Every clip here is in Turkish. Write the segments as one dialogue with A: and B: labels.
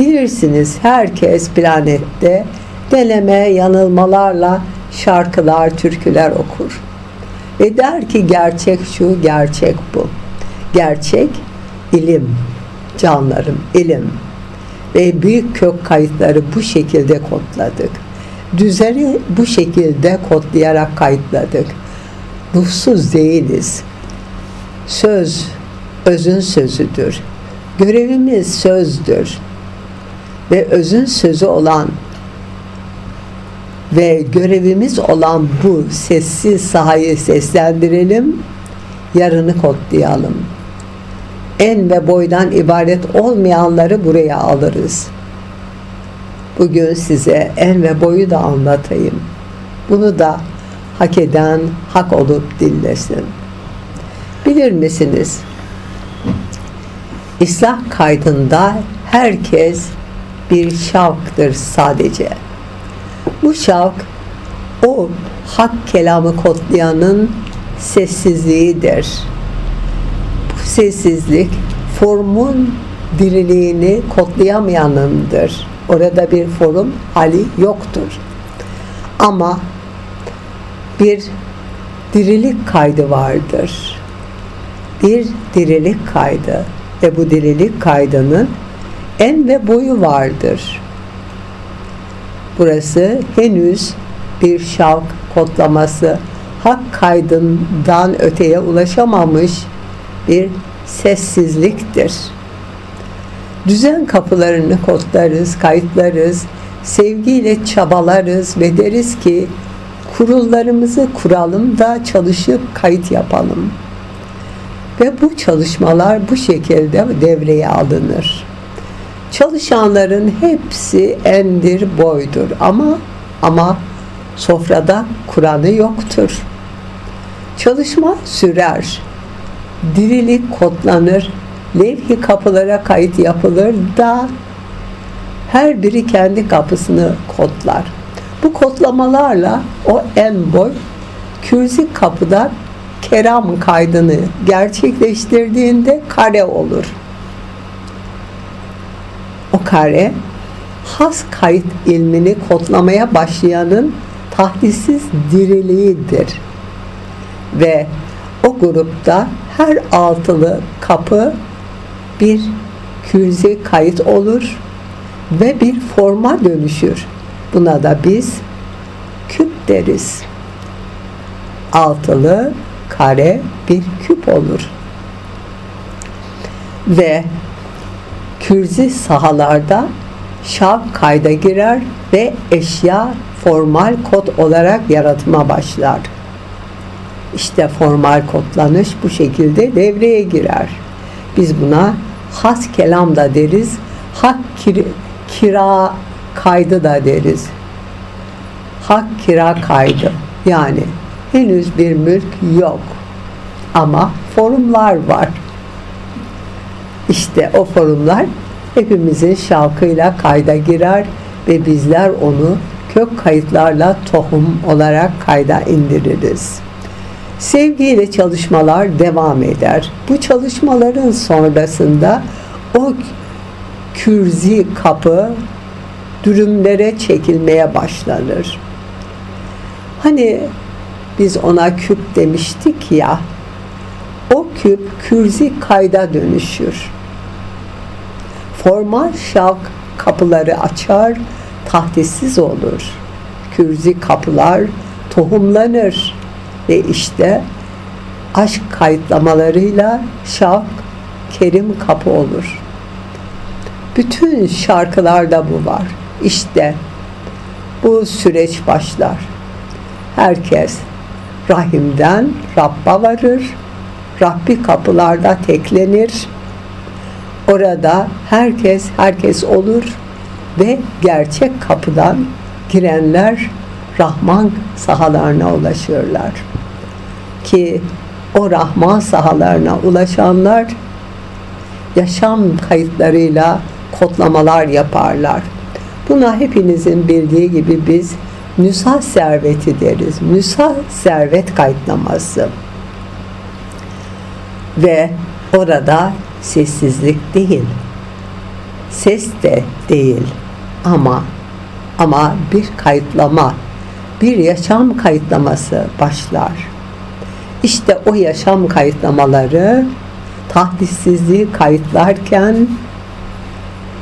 A: Bilirsiniz herkes planette deneme yanılmalarla şarkılar, türküler okur. Ve der ki gerçek şu, gerçek bu. Gerçek ilim, canlarım, ilim. Ve büyük kök kayıtları bu şekilde kodladık. Düzeni bu şekilde kodlayarak kayıtladık. Ruhsuz değiliz. Söz, özün sözüdür. Görevimiz sözdür. Ve özün sözü olan ve görevimiz olan bu sessiz sahayı seslendirelim, yarını kodlayalım. En ve boydan ibaret olmayanları buraya alırız. Bugün size en ve boyu da anlatayım. Bunu da hak eden hak olup dinlesin. Bilir misiniz? İslah kaydında herkes bir şavktır sadece. Bu şavk o hak kelamı kodlayanın sessizliğidir. Bu sessizlik formun diriliğini kodlayamayanındır. Orada bir forum hali yoktur. Ama bir dirilik kaydı vardır. Bir dirilik kaydı ve bu dirilik kaydının en ve boyu vardır. Burası henüz bir şavk kodlaması, hak kaydından öteye ulaşamamış bir sessizliktir. Düzen kapılarını kodlarız, kayıtlarız, sevgiyle çabalarız ve deriz ki kurullarımızı kuralım da çalışıp kayıt yapalım. Ve bu çalışmalar bu şekilde devreye alınır. Çalışanların hepsi endir boydur ama ama sofrada Kur'an'ı yoktur. Çalışma sürer. Dirilik kodlanır. Levhi kapılara kayıt yapılır da her biri kendi kapısını kodlar. Bu kodlamalarla o en boy kürzi kapıda keram kaydını gerçekleştirdiğinde kare olur. Kare has kayıt ilmini kodlamaya başlayanın tahdisiz diriliğidir. Ve o grupta her altılı kapı bir kürzi kayıt olur ve bir forma dönüşür. Buna da biz küp deriz. Altılı kare bir küp olur. Ve kürzi sahalarda şav kayda girer ve eşya formal kod olarak yaratıma başlar. İşte formal kodlanış bu şekilde devreye girer. Biz buna has kelam da deriz, hak kir- kira kaydı da deriz. Hak kira kaydı. Yani henüz bir mülk yok. Ama forumlar var. İşte o forumlar hepimizin şavkıyla kayda girer ve bizler onu kök kayıtlarla tohum olarak kayda indiririz. Sevgiyle çalışmalar devam eder. Bu çalışmaların sonrasında o kürzi kapı dürümlere çekilmeye başlanır. Hani biz ona küp demiştik ya, o küp kürzi kayda dönüşür. Formal şavk kapıları açar, tahtisiz olur. Kürzi kapılar tohumlanır ve işte aşk kayıtlamalarıyla şavk kerim kapı olur. Bütün şarkılarda bu var. İşte bu süreç başlar. Herkes rahimden Rabb'a varır. Rabbi kapılarda teklenir. Orada herkes herkes olur ve gerçek kapıdan girenler Rahman sahalarına ulaşıyorlar. Ki o Rahman sahalarına ulaşanlar yaşam kayıtlarıyla kodlamalar yaparlar. Buna hepinizin bildiği gibi biz nüsa serveti deriz. Nüsa servet kayıtlaması. Ve orada sessizlik değil. ses de değil ama ama bir kayıtlama, bir yaşam kayıtlaması başlar. İşte o yaşam kayıtlamaları tahdissizliği kayıtlarken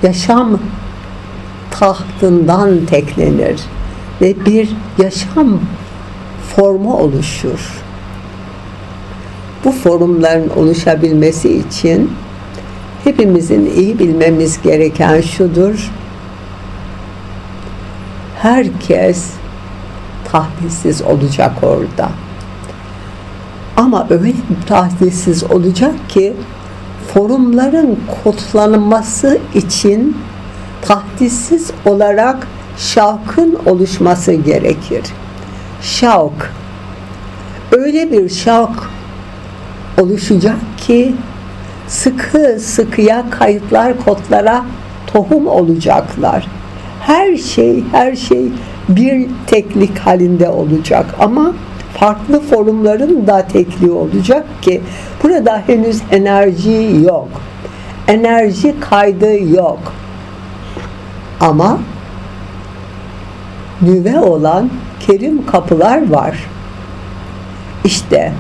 A: yaşam tahtından teklenir ve bir yaşam formu oluşur. Bu formların oluşabilmesi için hepimizin iyi bilmemiz gereken şudur. Herkes tahdissiz olacak orada. Ama öyle bir tahdissiz olacak ki forumların kodlanması için tahdissiz olarak şavkın oluşması gerekir. Şavk. Öyle bir şavk oluşacak ki sıkı sıkıya kayıtlar kodlara tohum olacaklar. Her şey her şey bir teklik halinde olacak ama farklı forumların da tekliği olacak ki burada henüz enerji yok. Enerji kaydı yok. Ama nüve olan kerim kapılar var. İşte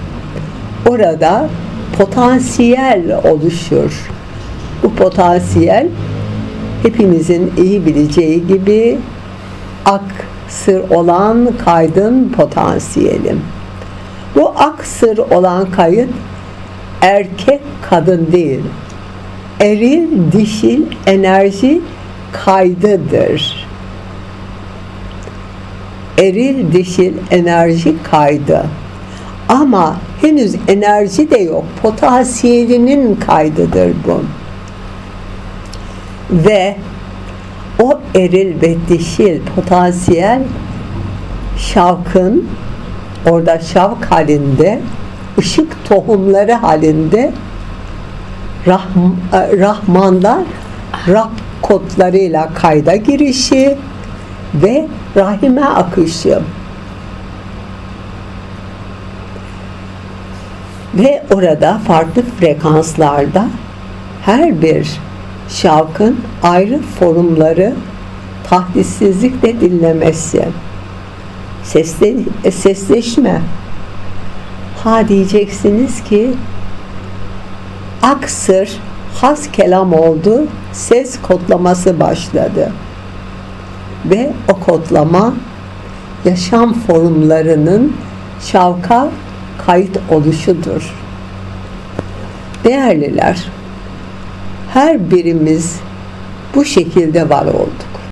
A: orada potansiyel oluşur. Bu potansiyel hepimizin iyi bileceği gibi aksır olan kaydın potansiyeli. Bu aksır olan kayıt erkek kadın değil. Eril dişil enerji kaydıdır. Eril dişil enerji kaydı. Ama henüz enerji de yok. Potansiyelinin kaydıdır bu. Ve o eril ve dişil potansiyel şavkın orada şavk halinde ışık tohumları halinde Rahm, Rahman'dan Rab kodlarıyla kayda girişi ve rahime akışı. Ve orada farklı frekanslarda her bir şarkın ayrı forumları tahdissizlikle dinlemesi. Sesle, e, sesleşme. Ha diyeceksiniz ki aksır has kelam oldu, ses kodlaması başladı. Ve o kodlama yaşam formlarının şavka kayıt oluşudur. Değerliler, her birimiz bu şekilde var oldu.